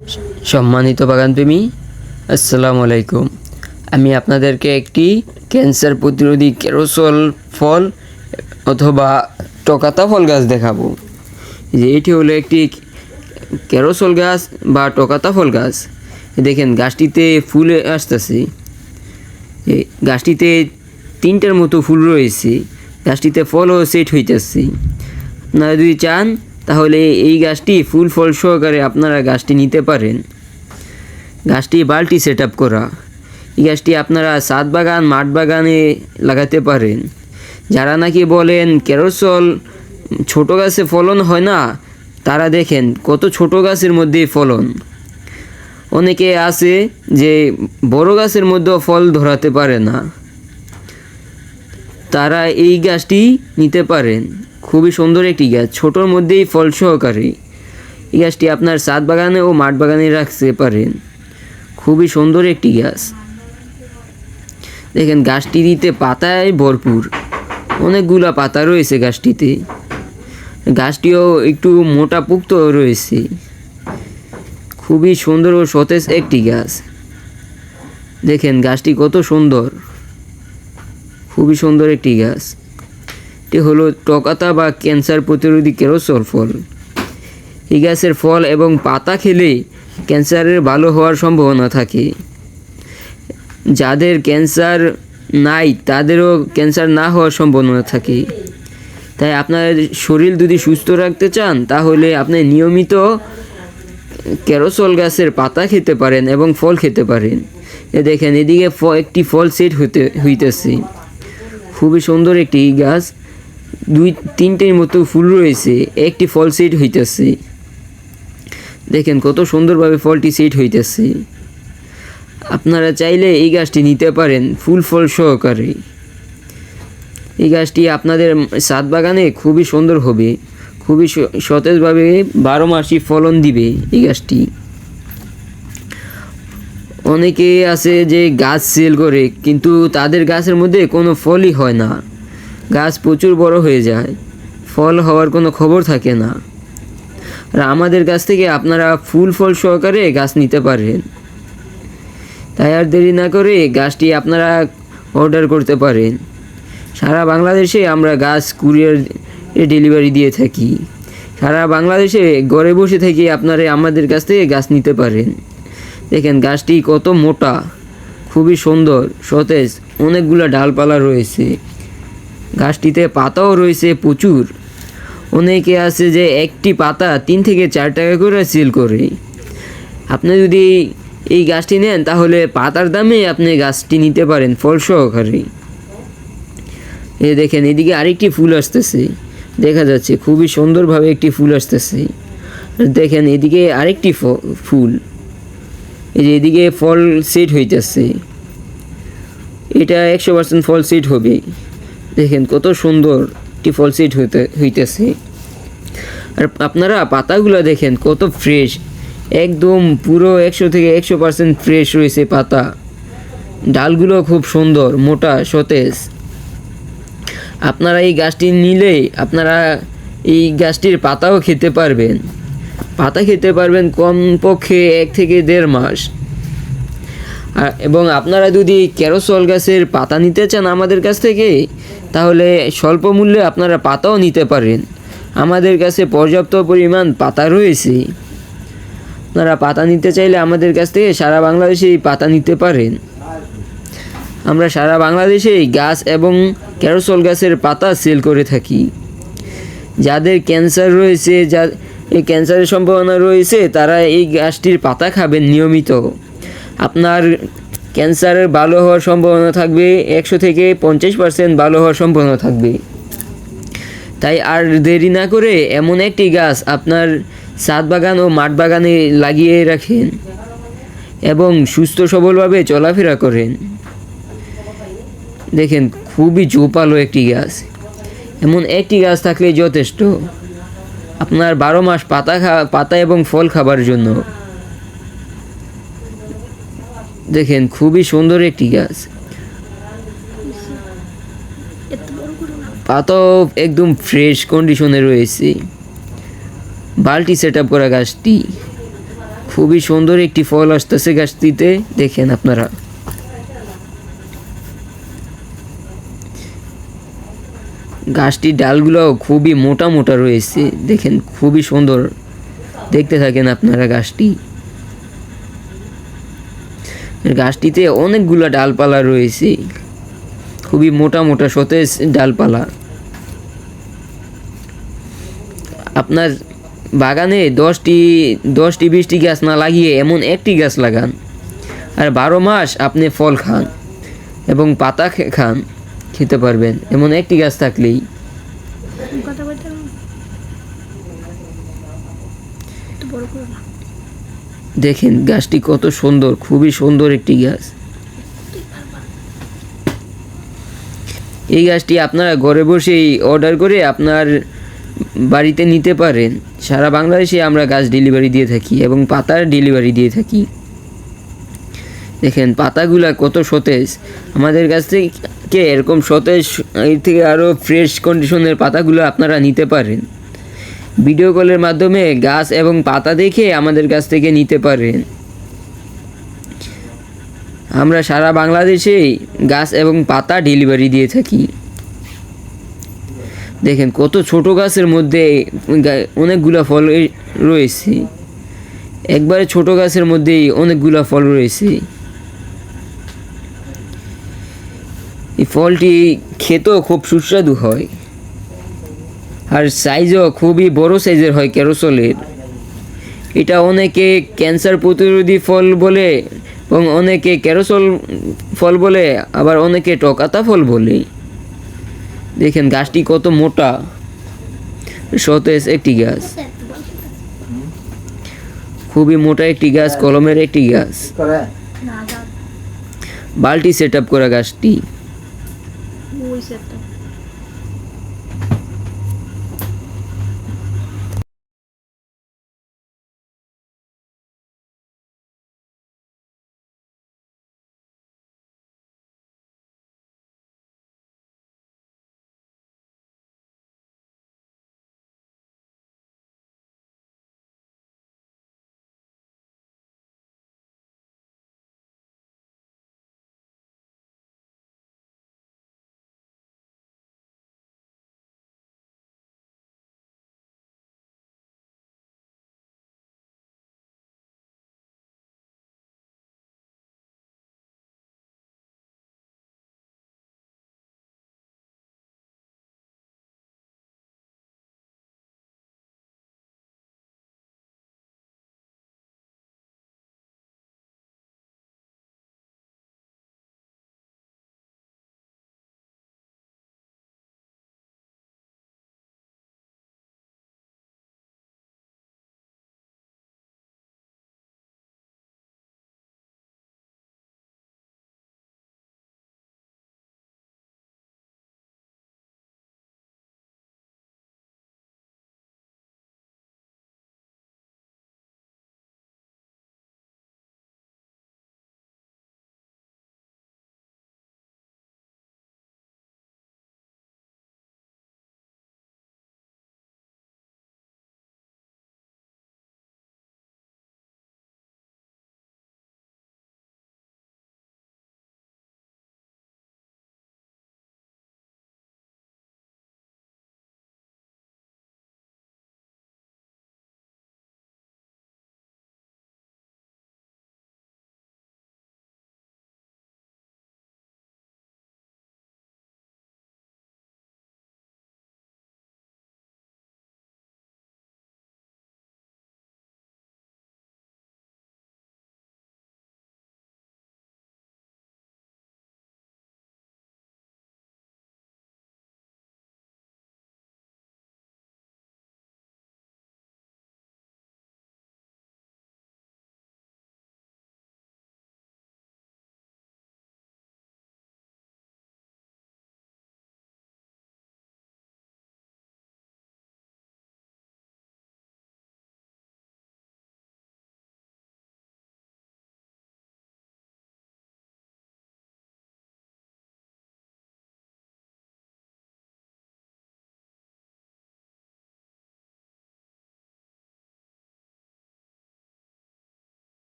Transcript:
সম্মানিত বাগানপ্রেমী আসসালামু আলাইকুম আমি আপনাদেরকে একটি ক্যান্সার প্রতিরোধী কেরোসল ফল অথবা টকাতা ফল গাছ দেখাবো। যে এটি হলো একটি কেরোসল গাছ বা টকাতা ফল গাছ। দেখেন, গাছটিতে ফুল আসতেছে। গাছটিতে তিনটার মতো ফুল রয়েছে। গাছটিতে ফলও সেট হইতেছে। আপনারা যদি চান তাহলে এই গাছটি ফুল ফল সহকারে আপনারা গাছটি নিতে পারেন। গাছটি বালটি সেট করা। এই গাছটি আপনারা সাত বাগান, মাঠ বাগানে লাগাতে পারেন। যারা নাকি বলেন ক্যারোসল ছোট গাছে ফলন হয় না, তারা দেখেন কত ছোট গাছের মধ্যেই ফলন। অনেকে আছে যে বড় গাছের মধ্যেও ফল ধরাতে পারে না। তারা এই গাছটি নিতে পারেন। খুবই সুন্দর একটি গাছ ছোটোর মধ্যেই ফল সহকারে। এই গাছটি আপনার সাত বাগানে ও মাঠ বাগানে রাখতে পারেন। খুবই সুন্দর একটি গাছ দেখেন গাছটি দিতে পাতায় ভরপুর। অনেকগুলা পাতা রয়েছে গাছটিতে গাছটিও একটু মোটা পুক্ত রয়েছে। খুবই সুন্দর ও সতেজ একটি গাছ দেখেন গাছটি কত সুন্দর। খুবই সুন্দর একটি গাছ এটি হলো টকাতা বা ক্যান্সার প্রতিরোধী কেরোসল ফল। এই গাছের ফল এবং পাতা খেলে ক্যান্সারের ভালো হওয়ার সম্ভাবনা থাকে। যাদের ক্যান্সার নাই, তাদেরও ক্যান্সার না হওয়ার সম্ভাবনা থাকে। তাই আপনার শরীর যদি সুস্থ রাখতে চান, তাহলে আপনি নিয়মিত ক্যারোসল গাছের পাতা খেতে পারেন এবং ফল খেতে পারেন। এ দেখেন, এদিকে একটি ফল সেট হতে, হইতেছে। খুবই সুন্দর একটি গাছ। দুই তিনটের মতো ফুল রয়েছে, একটি ফল সেট হইতেছে। দেখেন কত সুন্দরভাবে ফলটি সেট হইতেছে। আপনারা চাইলে এই গাছটি নিতে পারেন, ফুল ফল সহকারে। এই গাছটি আপনাদের সাত বাগানে খুবই সুন্দর হবে, খুবই সতেজভাবে বারো মাসই ফলন দিবে এই গাছটি। অনেকে আছে যে গাছ সেল করে, কিন্তু তাদের গাছের মধ্যে কোনো ফলই হয় না। গাছ প্রচুর বড় হয়ে যায়। ফল হওয়ার কোনো খবর থাকে না। আর আমাদের কাছ থেকে আপনারা ফুল ফল সহকারে গাছ নিতে পারেন। তাই আর দেরি না করে গাছটি আপনারা অর্ডার করতে পারেন। সারা বাংলাদেশে আমরা গাছ কুরিয়ার ডেলিভারি দিয়ে থাকি। সারা বাংলাদেশে ঘরে বসে থেকে আপনারা আমাদের কাছ থেকে গাছ নিতে পারেন। দেখেন গাছটি কত মোটা, খুবই সুন্দর, সতেজ, অনেকগুলো ডালপালা রয়েছে। গাছটিতে পাতাও রয়েছে প্রচুর। অনেকে আছে যে একটি পাতা তিন থেকে চার টাকা করে সেল করে। আপনি যদি এই গাছটি নেন, তাহলে পাতার দামে আপনি গাছটি নিতে পারেন ফল সহকারে। এ দেখেন, এদিকে আরেকটি ফুল আসতেছে। দেখা যাচ্ছে খুবই সুন্দরভাবে একটি ফুল আসতেছে। দেখেন, এদিকে আরেকটি ফুল। এই যে এদিকে ফল সেট হইতেছে। এটা একশো পার্সেন্ট ফল সেট হবে। দেখেন কত সুন্দর একটি ফল সেট হইতে হইতেছে। আর আপনারা পাতাগুলো দেখেন, কত ফ্রেশ একদম পুরো একশো থেকে একশো পার্সেন্ট ফ্রেশ রয়েছে পাতা। ডালগুলো খুব সুন্দর, মোটা, সতেজ। আপনারা এই গাছটি নিলে আপনারা এই গাছটির পাতাও খেতে পারবেন। পাতা খেতে পারবেন কমপক্ষে এক থেকে দেড় মাস। এবং আপনারা যদি ক্যারোসল গাছের পাতা নিতে চান আমাদের কাছ থেকে তাহলে স্বল্প মূল্যে আপনারা পাতাও নিতে পারেন। আমাদের কাছে পর্যাপ্ত পরিমাণ পাতা রয়েছে। আপনারা পাতা নিতে চাইলে আমাদের কাছ থেকে সারা বাংলাদেশে পাতা নিতে পারেন। আমরা সারা বাংলাদেশে গাছ এবং ক্যারোসল গাছের পাতা সেল করে থাকি। যাদের ক্যান্সার রয়েছে, যা এই ক্যান্সারের সম্ভাবনা রয়েছে, তারা এই গাছটির পাতা খাবেন নিয়মিত। আপনার ক্যান্সারের ভালো হওয়ার সম্ভাবনা থাকবে, একশো থেকে পঞ্চাশ পার্সেন্ট ভালো হওয়ার সম্ভাবনা থাকবে। তাই আর দেরি না করে এমন একটি গাছ আপনার সাত বাগান ও মাঠ বাগানে লাগিয়ে রাখেন এবং সুস্থ সবলভাবে চলাফেরা করেন। দেখেন, খুবই জোপালো একটি গাছ। এমন একটি গাছ থাকলেই যথেষ্ট। আপনার বারো মাস পাতা খা, পাতা এবং ফল খাবার জন্য। দেখেন খুবই সুন্দর একটি গাছ। পাতাও একদম ফ্রেশ কন্ডিশনে রয়েছে। বালটি সেট আপ করা গাছটি। খুবই সুন্দর একটি ফল আসতেছে গাছটিতে, দেখেন আপনারা। গাছটির ডালগুলো খুবই মোটা মোটা রয়েছে, দেখেন খুবই সুন্দর। দেখতে থাকেন আপনারা গাছটি। গাছটিতে অনেকগুলো ডালপালা রয়েছে। খুবই মোটা মোটা সতেজ ডালপালা। আপনার বাগানে দশটি দশটি, বিশটি গাছ না লাগিয়ে এমন একটি গাছ লাগান। আর বারো মাস আপনি ফল খান এবং পাতা খান, খেতে পারবেন, এমন একটি গাছ থাকলেই। বড় করে দেখেন গাছটি কত সুন্দর, খুবই সুন্দর একটি গাছ। এই গাছটি আপনারা ঘরে বসেই অর্ডার করে আপনার বাড়িতে নিতে পারেন। সারা বাংলাদেশে আমরা গাছ ডেলিভারি দিয়ে থাকি এবং পাতার ডেলিভারি দিয়ে থাকি। দেখেন পাতাগুলা কত সতেজ। আমাদের কাছ থেকে এরকম সতেজ, এর থেকে আরও ফ্রেশ কন্ডিশনের পাতাগুলো আপনারা নিতে পারেন। ভিডিও কলের মাধ্যমে গাছ এবং পাতা দেখে আমাদের কাছ থেকে নিতে পারেন আমরা সারা বাংলাদেশে গাছ এবং পাতা ডেলিভারি দিয়ে থাকি। দেখেন কত ছোট গাছের মধ্যে অনেকগুলা ফল রয়েছে। একবারে ছোট গাছের মধ্যেই অনেকগুলা ফল রয়েছে। এই ফলটি খেতেও খুব সুস্বাদু হয়। আর সাইজও খুবই বড় সাইজের হয় ক্যারোসলের এটা অনেকে ক্যান্সার প্রতিরোধী ফল বলে এবং অনেকে ক্যারোসল ফল বলে, আবার অনেকে টকাতা ফল বলে দেখেন গাছটি কত মোটা। সতেজ একটি গাছ। খুবই মোটা একটি গাছ, কলমের একটি গাছ। বালটি সেট আপ করা গাছটি।